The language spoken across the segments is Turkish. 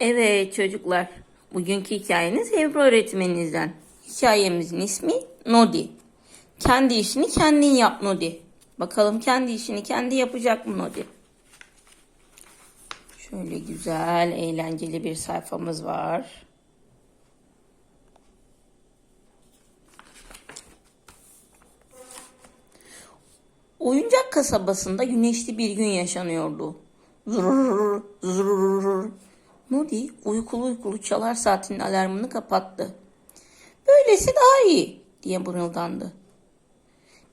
Evet çocuklar, bugünkü hikayeniz Ebru öğretmeninizden. Hikayemizin ismi Nodi. Kendi işini kendin yap Nodi. Bakalım kendi işini kendi yapacak mı Nodi? Şöyle güzel, eğlenceli bir sayfamız var. Oyuncak kasabasında güneşli bir gün yaşanıyordu. Zırrrr, zırrrr. Nodi uykulu uykulu çalar saatinin alarmını kapattı. Böylesi daha iyi diye mırıldandı.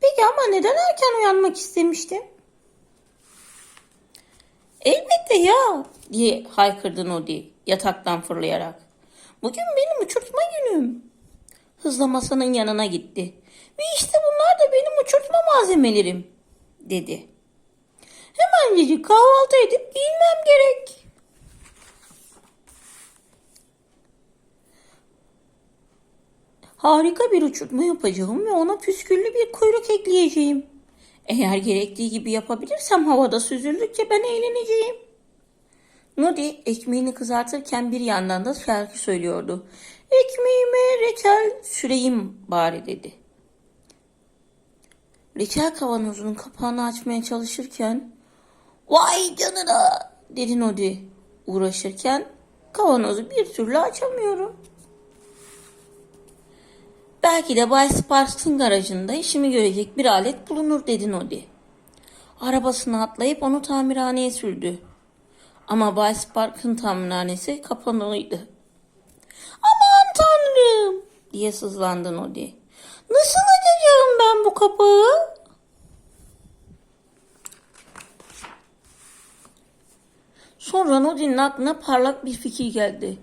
Peki ama neden erken uyanmak istemiştin? Elbette ya diye haykırdı Nodi yataktan fırlayarak. Bugün benim uçurtma günüm. Hızla masanın yanına gitti. Ve işte bunlar da benim uçurtma malzemelerim dedi. Hemencecik kahvaltı edip giyinmem gerek. Harika bir uçurtma yapacağım ve ona püsküllü bir kuyruk ekleyeceğim. Eğer gerektiği gibi yapabilirsem havada süzüldükçe ben eğleneceğim. Nodi ekmeğini kızartırken bir yandan da şarkı söylüyordu. Ekmeğime reçel süreyim bari dedi. Reçel kavanozunun kapağını açmaya çalışırken Vay canına dedi Nodi uğraşırken kavanozu bir türlü açamıyorum. Belki de Bay Sparks'ın garajında işimi görecek bir alet bulunur dedi Nodi. Arabasına atlayıp onu tamirhaneye sürdü. Ama Bay Spark'ın tamirhanesi kapanılıydı. Aman tanrım diye sızlandı Nodi. Nasıl açacağım ben bu kapağı? Sonra Nodi'nin aklına parlak bir fikir geldi.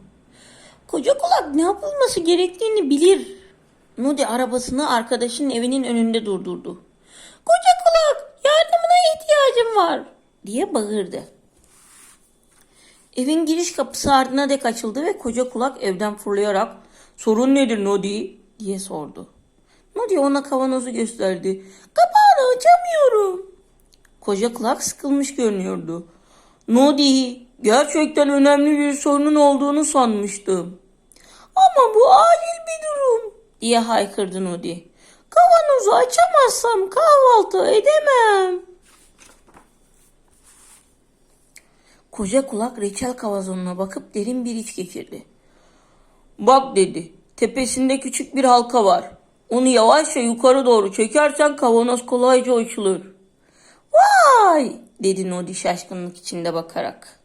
Koca kulak ne yapılması gerektiğini bilir. Nodi arabasını arkadaşının evinin önünde durdurdu. Koca kulak yardımına ihtiyacım var diye bağırdı. Evin giriş kapısı ardına dek açıldı ve koca kulak evden fırlayarak sorun nedir Nodi diye sordu. Nodi ona kavanozu gösterdi. Kapağını açamıyorum. Koca kulak sıkılmış görünüyordu. Nodi gerçekten önemli bir sorunun olduğunu sanmıştım. Ama bu acil bir durum diye haykırdı Nodi. Kavanozu açamazsam kahvaltı edemem. Koca kulak reçel kavanozuna bakıp derin bir iç geçirdi. Bak dedi, tepesinde küçük bir halka var. Onu yavaşça yukarı doğru çekersen kavanoz kolayca açılır. Vay dedi Nodi şaşkınlık içinde bakarak.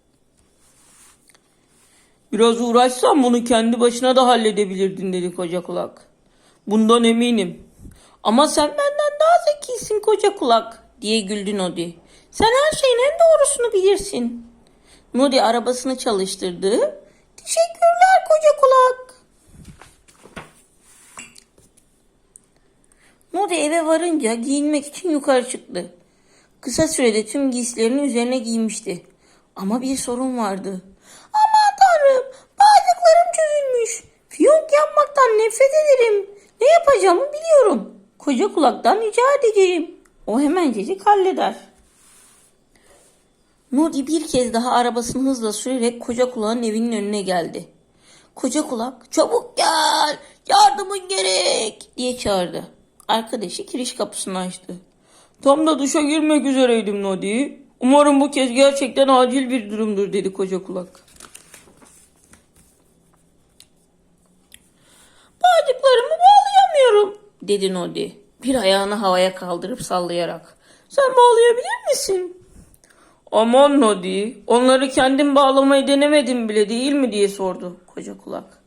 Biraz uğraşsan bunu kendi başına da halledebilirdin dedi koca kulak. Bundan eminim. Ama sen benden daha zekisin koca kulak diye güldü Nodi. Sen her şeyin en doğrusunu bilirsin. Nodi arabasını çalıştırdı. Teşekkürler koca kulak. Nodi eve varınca giyinmek için yukarı çıktı. Kısa sürede tüm giysilerini üzerine giymişti. Ama bir sorun vardı. Aman tanrım bağcıklarım çözülmüş. Fiyonk yapmaktan nefret ederim. Ne yapacağımı biliyorum. Koca kulaktan rica edeceğim. O hemencecik halleder. Nodi bir kez daha arabasını hızla sürerek koca kulağın evinin önüne geldi. Koca kulak çabuk gel yardımın gerek diye çağırdı. Arkadaşı kiriş kapısını açtı. Tam da duşa girmek üzereydim Nodi. Umarım bu kez gerçekten acil bir durumdur dedi koca kulak. Bağlayamıyorum dedi Nodi. Bir ayağını havaya kaldırıp sallayarak. Sen bağlayabilir misin? Aman Nodi, onları kendin bağlamayı denemedin bile değil mi diye sordu koca kulak.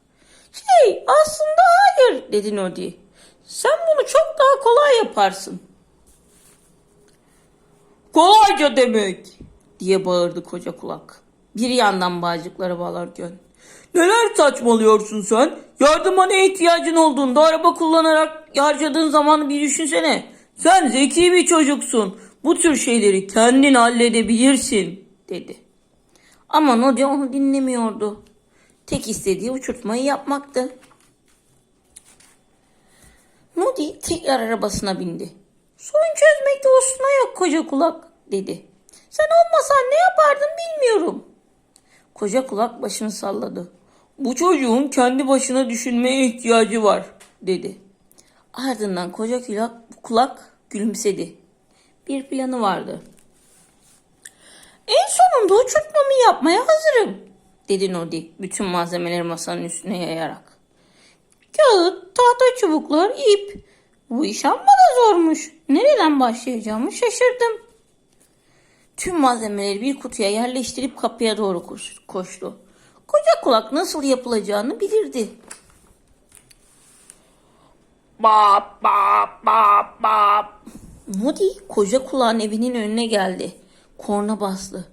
Şey aslında hayır dedi Nodi. Sen bunu çok daha kolay yaparsın. Kolayca demek diye bağırdı koca kulak. Bir yandan bağcıkları bağlarken. Neler saçmalıyorsun sen? Yardıma ne ihtiyacın olduğunda araba kullanarak harcadığın zamanı bir düşünsene. Sen zeki bir çocuksun. Bu tür şeyleri kendin halledebilirsin dedi. Ama Nodi onu dinlemiyordu. Tek istediği uçurtmayı yapmaktı. Nodi tekrar arabasına bindi. Sorun çözmekte usuna yok koca kulak dedi. Sen olmasan ne yapardın bilmiyorum. Koca kulak başını salladı. Bu çocuğun kendi başına düşünmeye ihtiyacı var dedi. Ardından koca kulak, kulak gülümsedi. Bir planı vardı. En sonunda uçurtmamı yapmaya hazırım dedi Nodi bütün malzemeleri masanın üstüne yayarak. Kağıt, tahta çubuklar, ip. Bu iş amma da zormuş. Nereden başlayacağımı şaşırdım. Tüm malzemeleri bir kutuya yerleştirip kapıya doğru koş- koştu. Koca kulak nasıl yapılacağını bilirdi. Bap bap bap bap. Nodi koca kulağın evinin önüne geldi. Korna bastı.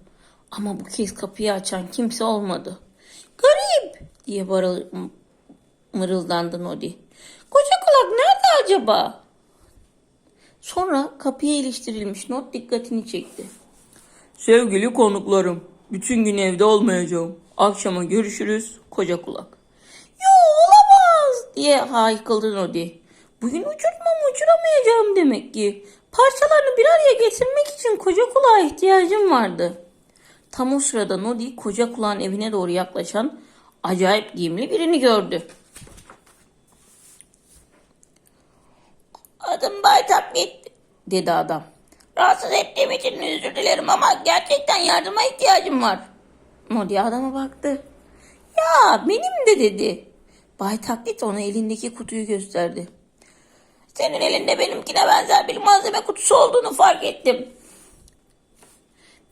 Ama bu kez kapıyı açan kimse olmadı. Garip diye mırıldandı Nodi. Koca kulak nerede acaba? Sonra kapıya iliştirilmiş not dikkatini çekti. Sevgili konuklarım, bütün gün evde olmayacağım. Akşama görüşürüz, koca kulak. Yo olamaz diye haykıldı Nodi. Bugün uçurtmamı uçuramayacağım demek ki. Parçalarını bir araya getirmek için koca kulağa ihtiyacım vardı. Tam o sırada Nodi koca kulağın evine doğru yaklaşan acayip giyimli birini gördü. Adım Bay Tapgit dedi adam. Rahatsız ettiğim için özür dilerim ama gerçekten yardıma ihtiyacım var. Nodi adama baktı. Ya benim de dedi. Bay Taklit ona elindeki kutuyu gösterdi. Senin elinde benimkine benzer bir malzeme kutusu olduğunu fark ettim.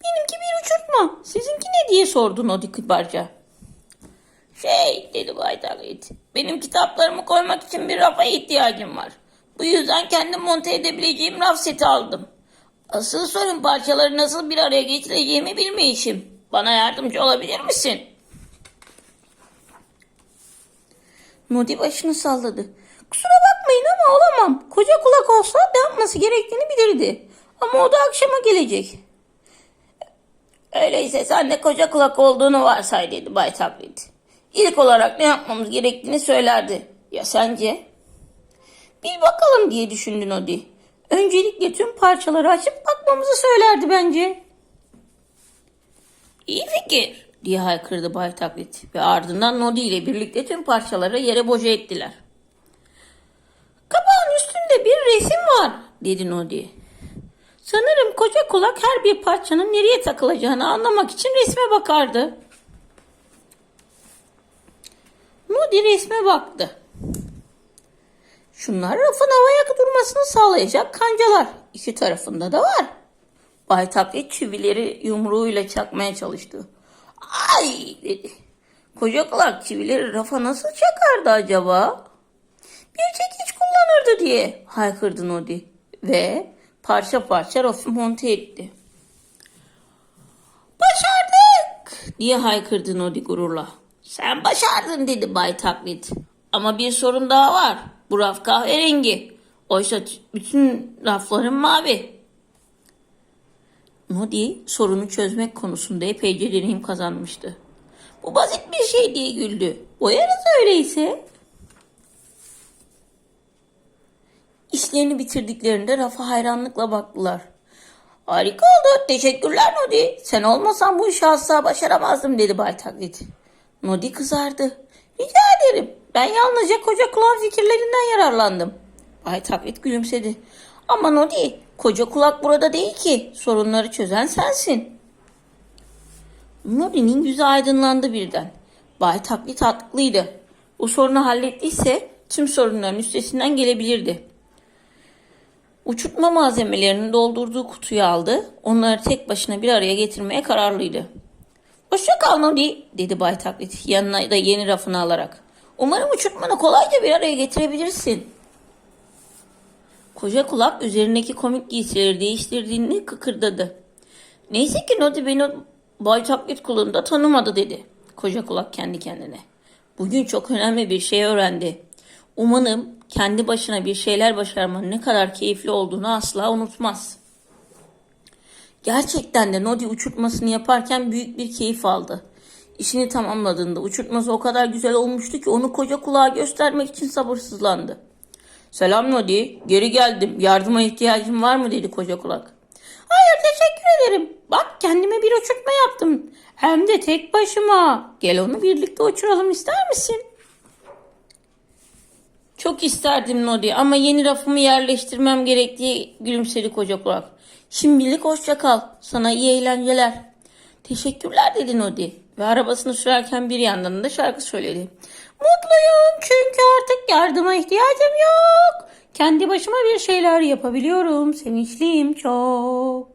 Benimki bir uçurtma. Sizinki ne diye sordu Nodi kibarca. Şey dedi Bay Taklit. Benim kitaplarımı koymak için bir rafa ihtiyacım var. Bu yüzden kendim monte edebileceğim raf seti aldım. Asıl sorun parçaları nasıl bir araya getireceğimi bilmeyişim. Bana yardımcı olabilir misin? Nodi başını salladı. Kusura bakmayın ama olamam. Koca kulak olsa ne yapması gerektiğini bilirdi. Ama o da akşama gelecek. Öyleyse sen de koca kulak olduğunu varsay dedi Bay Taklit. İlk olarak ne yapmamız gerektiğini söylerdi. Ya sence? Bir bakalım diye düşündü Nodi. Öncelikle tüm parçaları açıp bakmamızı söylerdi bence. İyi fikir diye haykırdı Bay Taklit ve ardından Nodi ile birlikte tüm parçaları yere boca ettiler. Kapağın üstünde bir resim var dedi Nodi. Sanırım koca kulak her bir parçanın nereye takılacağını anlamak için resme bakardı. Nodi resme baktı. Şunlar rafın havaya durmasını sağlayacak kancalar. İki tarafında da var. Bay Taklit çivileri yumruğuyla çakmaya çalıştı. Ay dedi. Koca kulak çivileri rafa nasıl çakardı acaba? Bir çekiç kullanırdı diye haykırdı Nodi. Ve parça parça rafı monte etti. Başardık diye haykırdı Nodi gururla. Sen başardın dedi Bay Taklit. Ama bir sorun daha var. Bu raf kahverengi. Oysa bütün rafların mavi. Nodi sorunu çözmek konusunda epeyce deneyim kazanmıştı. Bu basit bir şey diye güldü. Boyarız öyleyse. İşlerini bitirdiklerinde rafa hayranlıkla baktılar. Harika oldu. Teşekkürler Nodi. Sen olmasan bu işi asla başaramazdım dedi Bay Taklit. Nodi kızardı. Rica ederim. Ben yalnızca koca kulağın fikirlerinden yararlandım. Bay Taklit gülümsedi. Ama Nodi, koca kulak burada değil ki. Sorunları çözen sensin. Nodi'nin yüzü aydınlandı birden. Bay Taklit haklıydı. Bu sorunu hallettiyse tüm sorunların üstesinden gelebilirdi. Uçurtma malzemelerini doldurduğu kutuyu aldı. Onları tek başına bir araya getirmeye kararlıydı. Hoşça kal Nodi, dedi Bay Taklit yanına da yeni rafını alarak. Umarım uçurtmanı kolayca bir araya getirebilirsin. Koca kulak üzerindeki komik giysileri değiştirdiğini kıkırdadı. Neyse ki Nodi beni Bay Taklit kılığında tanımadı dedi. Koca kulak kendi kendine. Bugün çok önemli bir şey öğrendi. Umarım kendi başına bir şeyler başarmanın ne kadar keyifli olduğunu asla unutmaz. Gerçekten de Nodi uçurtmasını yaparken büyük bir keyif aldı. İşini tamamladığında uçurtması o kadar güzel olmuştu ki onu koca kulağa göstermek için sabırsızlandı. Selam Nodi, geri geldim. Yardıma ihtiyacın var mı dedi koca kulak. Hayır teşekkür ederim. Bak kendime bir uçurtma yaptım. Hem de tek başıma. Gel onu birlikte uçuralım ister misin? Çok isterdim Nodi ama yeni rafımı yerleştirmem gerektiği gülümsedi koca kulak. Şimdilik hoşça kal. Sana iyi eğlenceler. Teşekkürler dedi Nodi ve arabasını sürerken bir yandan da şarkı söyledi. Mutluyum çünkü artık yardıma ihtiyacım yok. Kendi başıma bir şeyler yapabiliyorum. Sevinçliyim çok.